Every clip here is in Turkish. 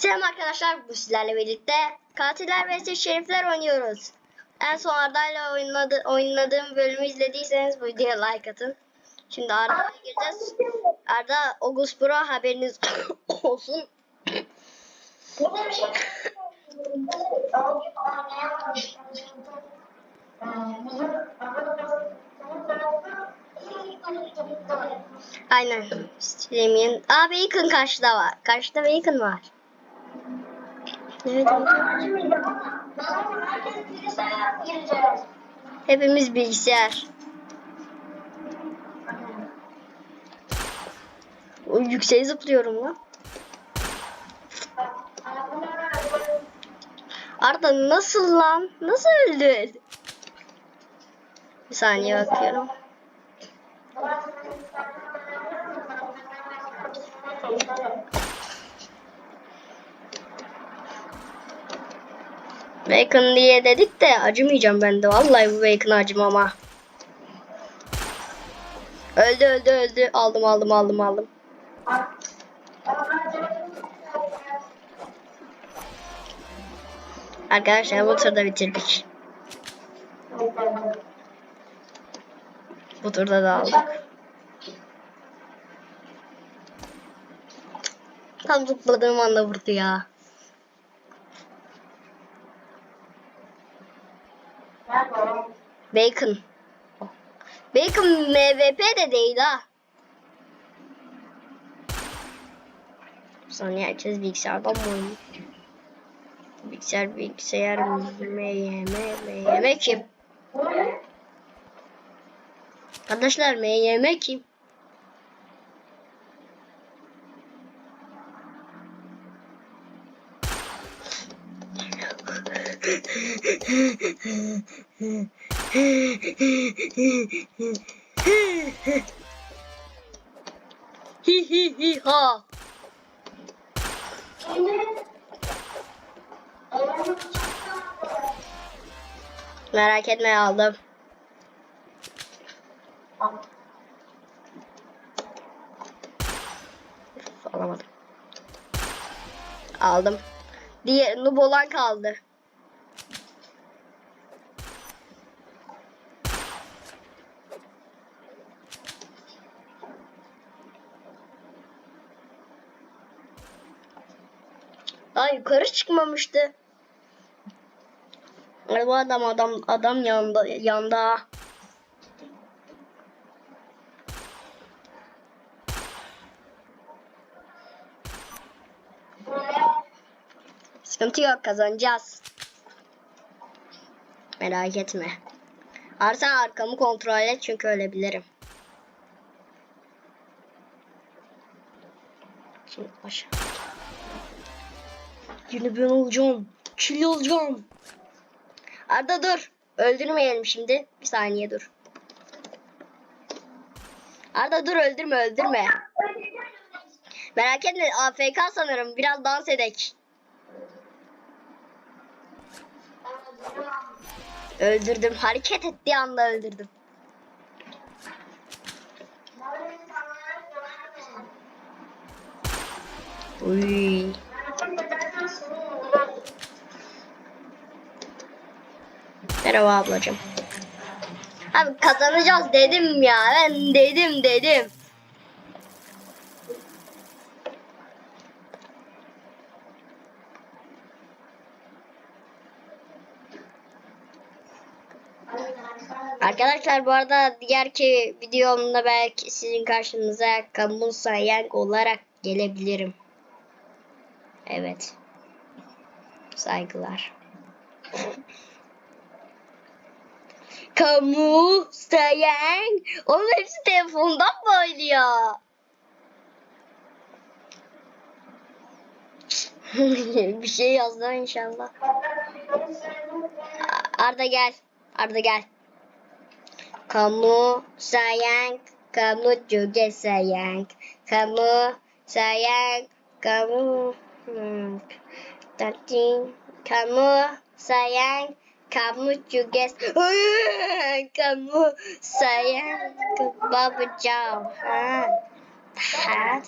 Selam arkadaşlar, bu sizlerle birlikte Katiller vs Şerifler oynuyoruz. En son Arda'yla oynadı, oynadığım bölümü izlediyseniz bu videoya like atın. Şimdi Arda'ya gireceğiz. Arda August Pro haberiniz olsun. Aynen. Stream'in. Aa Bacon karşıda var. Karşıda Bacon var. Gireceğiz. Hepimiz bilgisayar. O yükseğe zıplıyorum lan. Arda nasıl lan? Nasıl öldün? Bir saniye bakıyorum. Bacon diye dedik de acımayacağım ben de. Vallahi bu Bacon'a acımam. Öldü öldü öldü. Aldım aldım aldım aldım. Arkadaşlar bu turda bitirdik. Bu turda da aldık. Tam zıpladığım anda vurdu ya. Bacon. Bacon MVP de değil ha. Saniye herkes bilgisayardan mı oynuyor? Bilgisayar bilgisayar MYM MYM kim? Arkadaşlar MYM kim? Hi hi hi ha. Merak etme aldım. Alamadım. Aldım. Diye noob olan kaldı. Yukarı çıkmamıştı. Bu adam adam adam yanda yanda. Sıkıntı yok kazanacağız. Merak etme. Arsen arkamı kontrol et çünkü ölebilirim. Şimdi aşağı. Yine ben olacağım. Kill olacağım. Arda dur. Öldürmeyelim şimdi. Bir saniye dur. Arda dur öldürme öldürme. Merak etme AFK sanırım. Biraz dans edek. Öldürdüm. Hareket ettiği anda öldürdüm. Uy. Merhaba ablacığım. Abi kazanacağız dedim ya. Ben dedim dedim. Arkadaşlar bu arada diğerki videomda belki sizin karşınıza kamu sayan olarak gelebilirim. Evet. Saygılar. Kamu sayan. Oğlum hepsi telefondan mı oynuyor? bir şey yazdı inşallah. Arda gel. Arda gel. Kamu sayang, kamu juga sayang. Kamu sayang, kamu hmm, tapi kamu sayang, kamu juga kamu sayang ke baba jauhan. Tahan.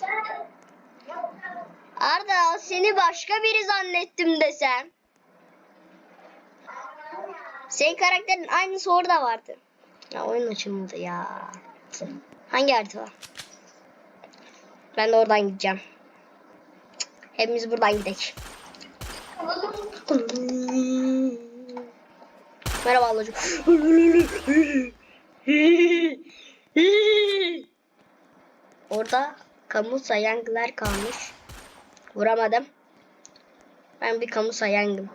Arda seni başka biri zannettim desem. Senin karakterin aynısı orada vardı. Ya oyun açılmadı ya. Hangi harita? Ben de oradan gideceğim. Hepimiz buradan gidelim. Merhaba ablacığım. Orada kamu sayangılar kalmış. Vuramadım. Ben bir kamu sayangım.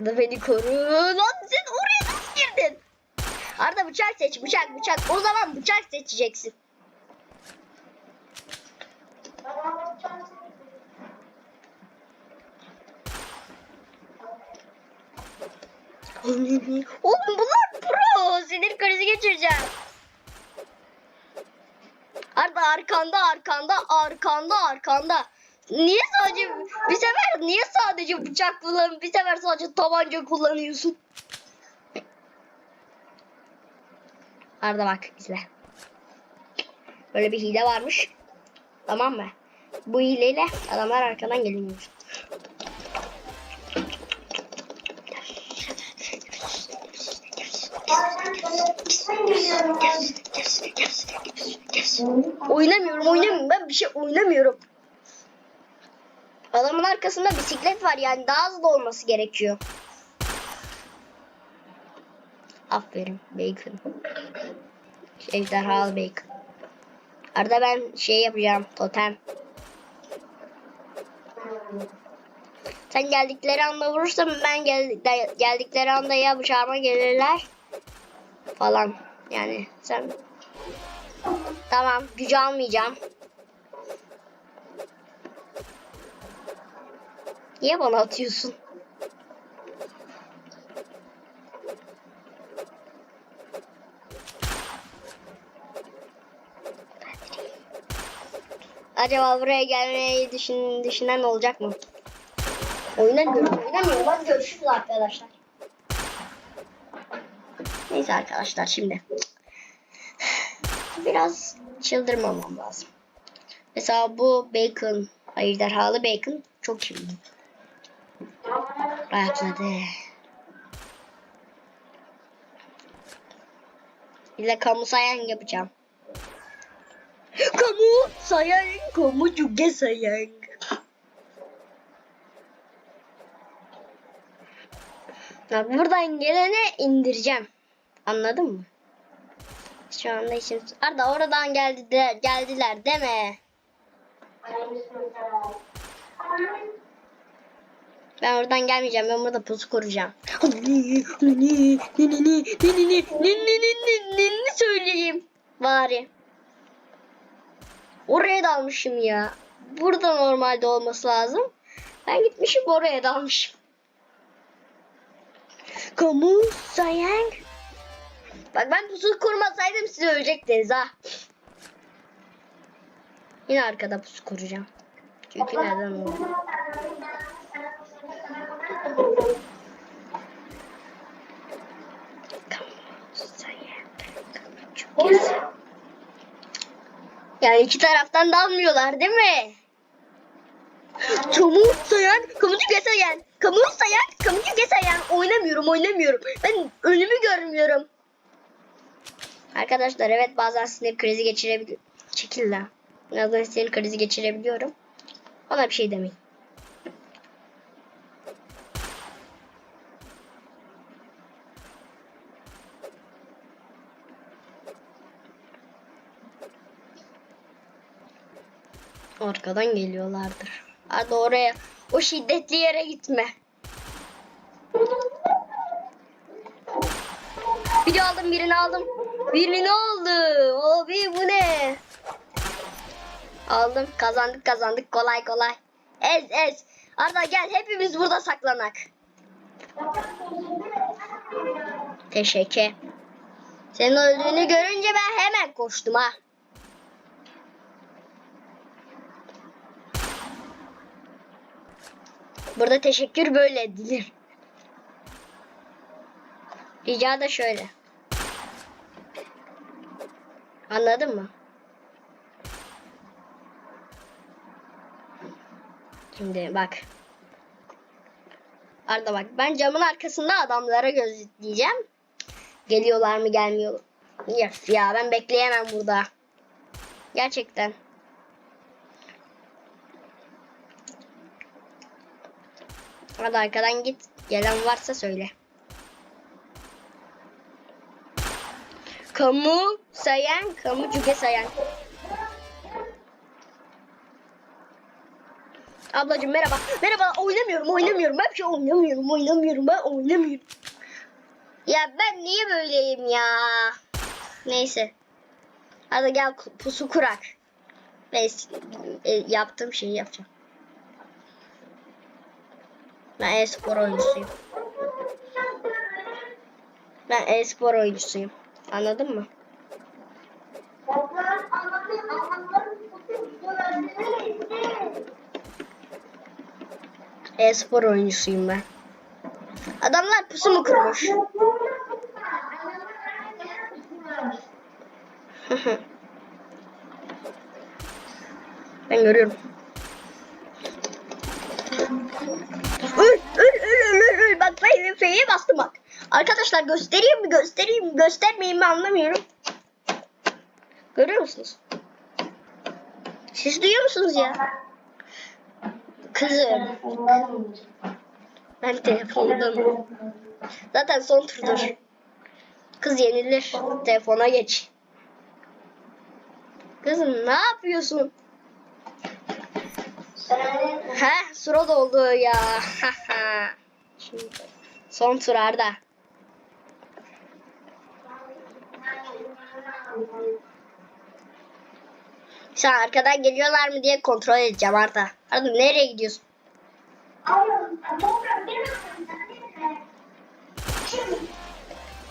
Da beni koru. Lan sen oraya nasıl girdin? Arda bıçak seç bıçak bıçak. O zaman bıçak seçeceksin. Oğlum bunlar pro. Sinir krizi geçireceğim. Arda arkanda arkanda arkanda arkanda. Niye sadece bir sefer niye sadece bıçak kullan bir sefer sadece tabanca kullanıyorsun? Arda bak izle. Böyle bir hile varmış. Tamam mı? Bu hileyle adamlar arkadan geliyor. Oynamıyorum oynamıyorum ben bir şey oynamıyorum. Adamın arkasında bisiklet var yani daha hızlı olması gerekiyor. Aferin bacon. Ejderhalı bacon. Arada ben şey yapacağım totem. Sen geldikleri anda vurursan ben gel, geldikleri anda ya bıçağıma gelirler falan. Yani sen Tamam gücü almayacağım. Niye bana atıyorsun? Acaba buraya gelmeyi düşün, düşünen olacak mı? Oynamıyorum, oynamıyorum. Hadi görüşürüz arkadaşlar. Neyse arkadaşlar şimdi. Biraz çıldırmamam lazım. Mesela bu bacon, ejderhalı bacon çok iyi. Rahatladı. Bir de kamu sayan yapacağım. Kamu sayan, kamu cüge sayan. Ya buradan gelene indireceğim. Anladın mı? Şu anda işim... Arda oradan geldi de, geldiler deme. Ben oradan gelmeyeceğim. Ben burada pusu kuracağım. Ne söyleyeyim bari. Oraya dalmışım ya. Burada normalde olması lazım. Ben gitmişim oraya dalmışım. Kamu sayang. Bak ben pusu kurmasaydım siz ölecektiniz ha. Yine arkada pusu kuracağım. Çünkü neden oldu? Yani iki taraftan dalmıyorlar değil mi? Kamu sayan, kamucu gesayan, kamu sayan, kamucu gesayan. Oynamıyorum, oynamıyorum. Ben önümü görmüyorum. Arkadaşlar evet bazen sinir krizi geçirebiliyorum. Çekil lan. Bazen sinir krizi geçirebiliyorum. Ona bir şey demeyin. Arkadan geliyorlardır. Hadi oraya. O şiddetli yere gitme. Biri aldım birini aldım. Birini aldı. Abi bu ne? Aldım kazandık kazandık kolay kolay. Ez ez. Arda gel hepimiz burada saklanak. Teşekkür. Senin öldüğünü görünce ben hemen koştum ha. Burada teşekkür böyle edilir. Rica da şöyle. Anladın mı? Şimdi bak. Arda bak ben camın arkasında adamlara gözetleyeceğim. Geliyorlar mı gelmiyor. Yes ya ben bekleyemem burada. Gerçekten. Hadi arkadan git. Gelen varsa söyle. Kamu sayan, kamu cüge sayan. Ablacığım merhaba. Merhaba. Oynamıyorum, oynamıyorum. Ben şey oynamıyorum, oynamıyorum. Ben oynamıyorum. Ya ben niye böyleyim ya? Neyse. Hadi gel pusu kurak. Neyse. e, yaptığım şeyi yapacağım. Ben e-spor oyuncusuyum. Ben e-spor oyuncusuyum. Anladın mı? E-spor oyuncusuyum ben. Adamlar pusu mu ben görüyorum. Arkadaşlar göstereyim mi, göstereyim mi, göstermeyeyim mi anlamıyorum. Görüyor musunuz? Siz duyuyor musunuz ya? Kızım. Ben telefondan. Zaten son turdur. Kız yenilir. Telefona geç. Kızım ne yapıyorsun? He sıra doldu ya. Şimdi son tur Arda. Sen arkadan geliyorlar mı diye kontrol edeceğim Arda. Arda nereye gidiyorsun?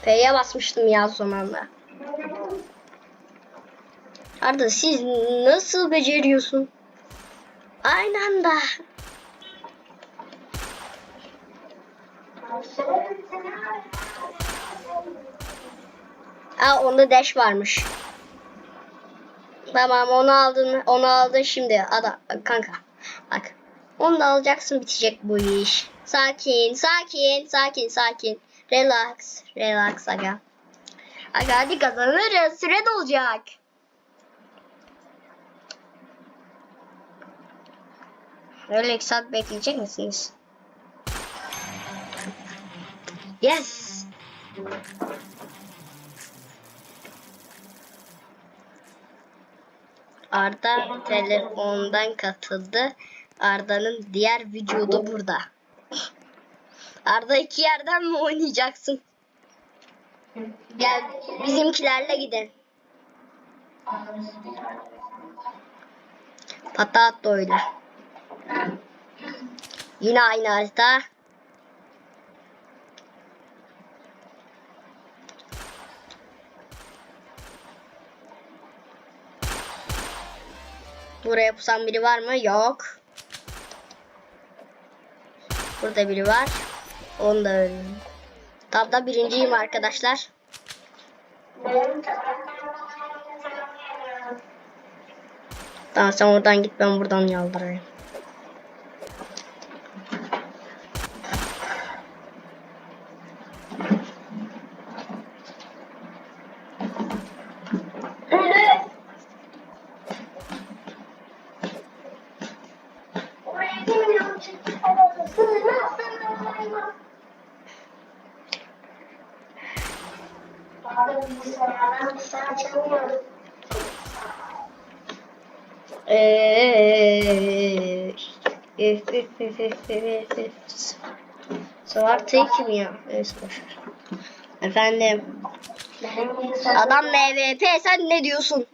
P'ye basmıştım ya son anda. Arda siz nasıl beceriyorsun? Aynı anda. Aa onda dash varmış. Tamam onu aldın, onu aldın şimdi. Ada kanka. Bak. Onu da alacaksın bitecek bu iş. Sakin, sakin, sakin, sakin. Relax, relax aga. Aga hadi kazanırız. Süre dolacak. Öyle saat bekleyecek misiniz? Yes. Arda telefondan katıldı. Arda'nın diğer vücudu burada. Arda iki yerden mi oynayacaksın? Gel bizimkilerle gidin. Patat öyle. Yine aynı harita. Buraya pusan biri var mı? Yok. Burada biri var. Onu da öldüm. Tabda birinciyim arkadaşlar. Tamam sen oradan git ben buradan yaldırayım. Solar T kim ya? Evet boşver. Efendim. Adam MVP sen ne diyorsun?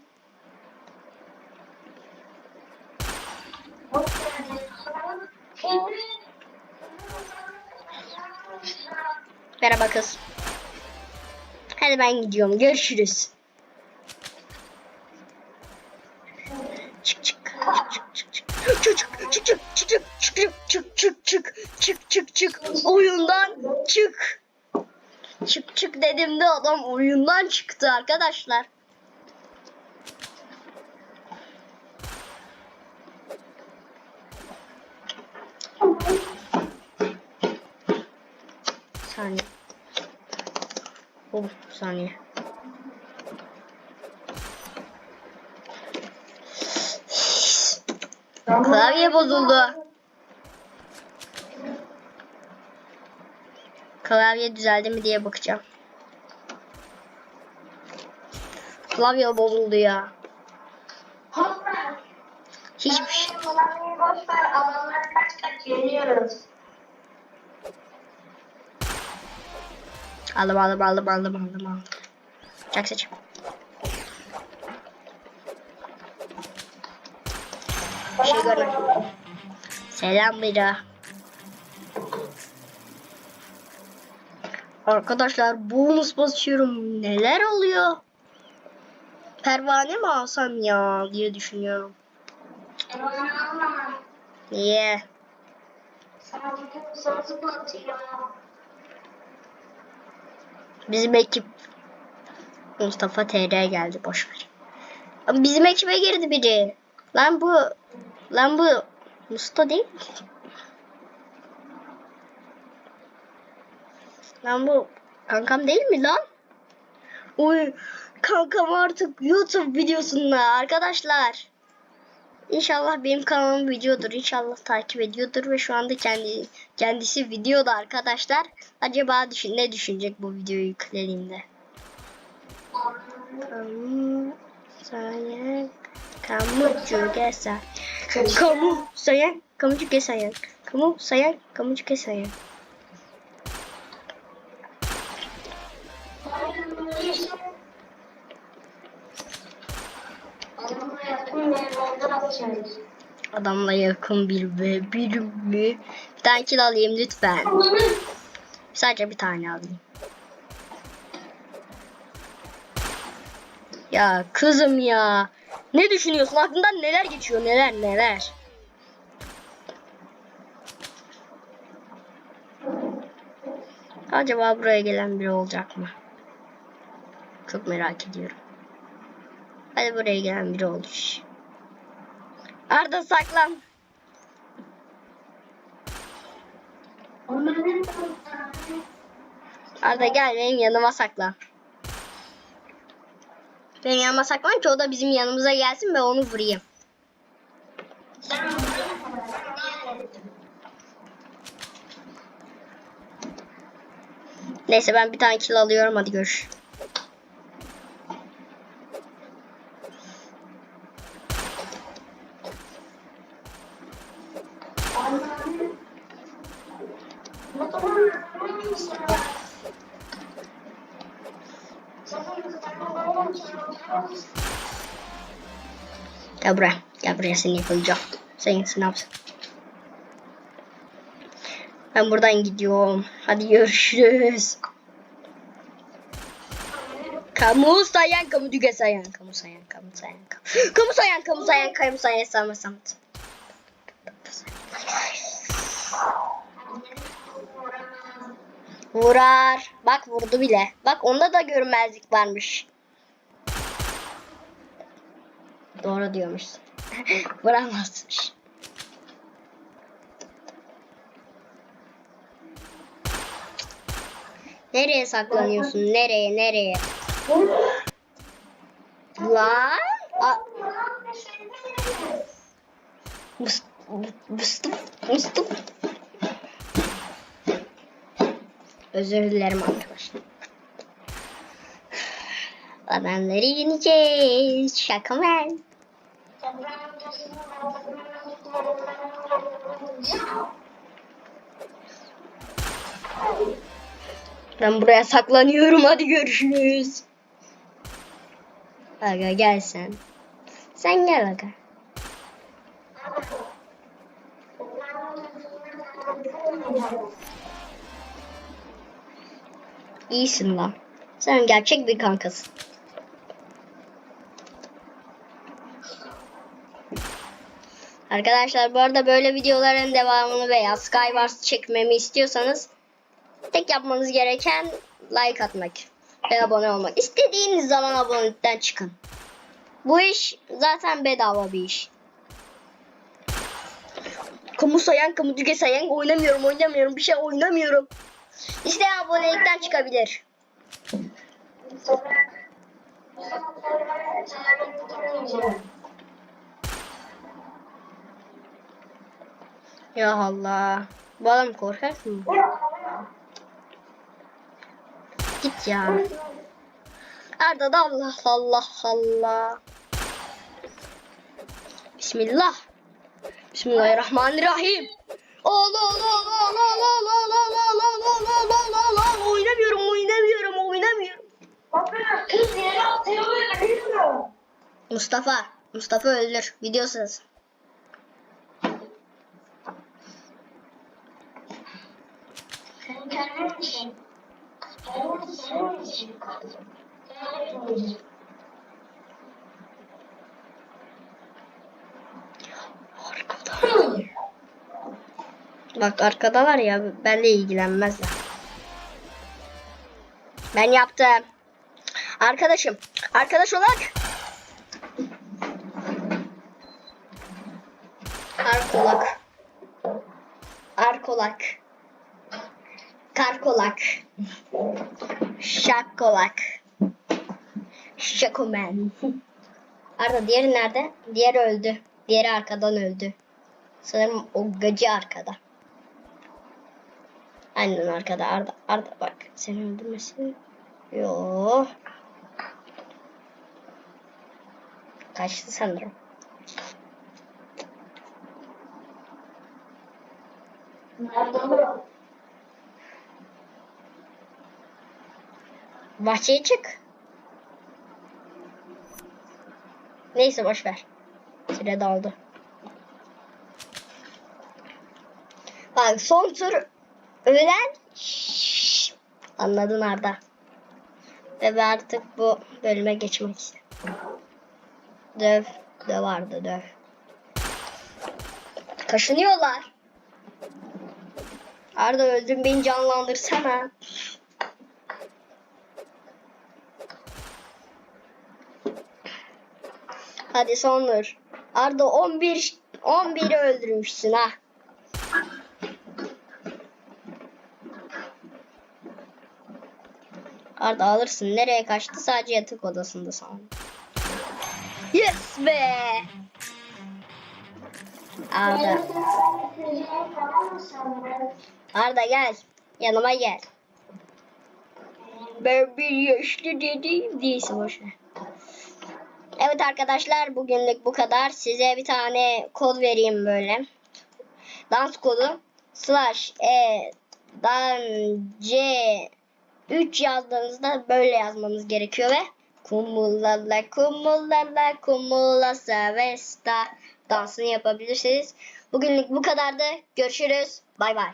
Merhaba kız. Hadi ben gidiyorum. Görüşürüz. dediğimde adam oyundan çıktı arkadaşlar. saniye. Of saniye. Klavye bozuldu. Klavye düzeldi mi diye bakacağım. Klavye bozuldu ya. Hiçbir şey. Adamlar kaç kaç yeniyoruz. Aldım aldım aldım aldım aldım aldım. Çak seçim. Bir şey görmedim. Selam Mira. Arkadaşlar bonus basıyorum. Neler oluyor? Pervane mi alsam ya diye düşünüyorum. Niye? Bizim ekip Mustafa TR geldi boş ver. Ama bizim ekibe girdi biri. Lan bu lan bu Musta değil mi? Lan bu kankam değil mi lan? Uy kankam artık YouTube videosunda arkadaşlar. İnşallah benim kanalım videodur. İnşallah takip ediyordur ve şu anda kendi kendisi videoda arkadaşlar. Acaba düşün ne düşünecek bu videoyu yüklediğimde? Kamu sayang kamu juga sayang. Kamu sayang kamu juga sayang. Kamu sayang kamu juga atıyoruz. Adamla yakın bir ve bir mi? Bir tane kill alayım lütfen. Sadece bir tane alayım. Ya kızım ya. Ne düşünüyorsun? Aklından neler geçiyor? Neler neler? Acaba buraya gelen biri olacak mı? Çok merak ediyorum. Hadi buraya gelen biri olur. Arda saklan. Arda gel benim yanıma saklan. Benim yanıma saklan ki o da bizim yanımıza gelsin ve onu vurayım. Neyse ben bir tane kill alıyorum hadi görüş. Gel buraya. Gel buraya seni yakalayacağım. Sen ne yapsın? Ben buradan gidiyorum. Hadi görüşürüz. Kamu sayang, kamu juga sayang, kamu sayang, kamu sayang, kamu, kamu sayang, kamu sayang, kamu sayang sama sama. Vurar. Bak vurdu bile. Bak onda da görünmezlik varmış. Doğru diyormuşsun. Vuramazmış. Nereye saklanıyorsun? Nereye? Nereye? Lan? A mıstık. Özür dilerim arkadaşlar. Adamları yeneceğiz. Şaka mı? Ben buraya saklanıyorum. Hadi görüşürüz. Aga gel sen. Sen gel aga. İyisin lan. Sen gerçek bir kankasın. Arkadaşlar bu arada böyle videoların devamını veya Skywars çekmemi istiyorsanız tek yapmanız gereken like atmak ve abone olmak. İstediğiniz zaman abonelikten çıkın. Bu iş zaten bedava bir iş. Kamu sayan, kamu düge sayan oynamıyorum, oynamıyorum, bir şey oynamıyorum. İsteyen abonelikten çıkabilir. Sonra bitirmeyeceğim. Ya Allah. Bu adam korkak mı? Git ya. Arda da Allah Allah Allah. Bismillah. Bismillahirrahmanirrahim. Allah Allah Allah Allah Allah Allah Allah Allah Allah Allah Allah Allah Allah oynamıyorum oynamıyorum oynamıyorum. Mustafa Mustafa öldür videosuz. Canım için. Canım senin için kaldım. Bak arkada var ya benle ilgilenmezler. Ben yaptım. Arkadaşım. Arkadaş olarak. Arkolak. Arkolak. Karkolak. Şakolak. Şakomen. Arda diğeri nerede? Diğeri öldü. Diğeri arkadan öldü. Sanırım o gacı arkada. Aynen arkada Arda. Arda bak. Seni öldürmesin. Yo. Kaçtı sanırım. Nerede Bahçeye çık. Neyse boş ver. Süre doldu. Bak son tur ölen anladın Arda. Ve ben artık bu bölüme geçmek istedim. Döv. Döv Arda döv. Kaşınıyorlar. Arda öldüm beni canlandırsana. Hadi son tur. Arda 11 11'i öldürmüşsün ha. Arda alırsın. Nereye kaçtı? Sadece yatak odasında sandım. Yes be! Arda. Arda gel. Yanıma gel. Ben bir yaşlı dediğim değilsin boşver. Evet arkadaşlar bugünlük bu kadar. Size bir tane kod vereyim böyle. Dans kodu slash e dan c 3 yazdığınızda böyle yazmanız gerekiyor ve kumulala kumulala kumula savesta dansını yapabilirsiniz. Bugünlük bu kadardı. Görüşürüz. Bay bay.